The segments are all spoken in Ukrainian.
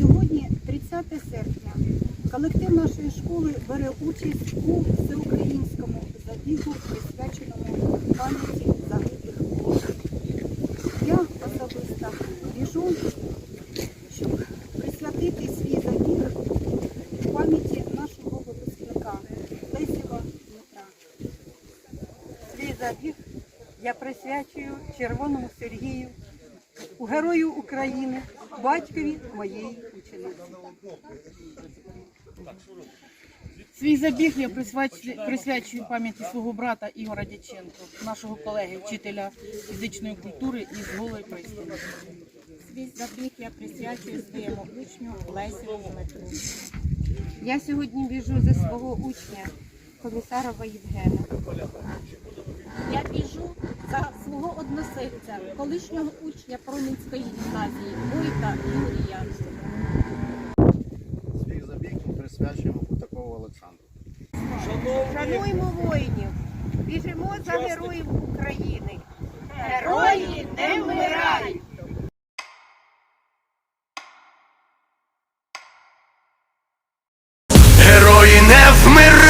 10 серпня колектив нашої школи бере участь у всеукраїнському забігу, присвяченому пам'яті загиблих воїнів. Я особисто біжу, щоб присвятити свій забіг пам'яті нашого випускника Лесєва Дмитра. Свій забіг я присвячую Червоному Сергію, Герою України, батькові моєї учениці. Свій забіг я присвячую, пам'яті свого брата Ігора Дяченко, нашого колеги, вчителя фізичної культури із голої пристани. Свій забіг я присвячую своєму учню Лесі Дмитру. Я сьогодні біжу за свого учня, комісарова Євгена. Я біжу свого односельця, колишнього учня Промінської гімназії Бойка Юрія. Свій забіг ми присвячуємо Бутакову Олександру. Шануємо воїнів, біжимо за героїв України. Герої не вмирають! Герої не вмирають!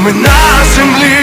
ми на землі.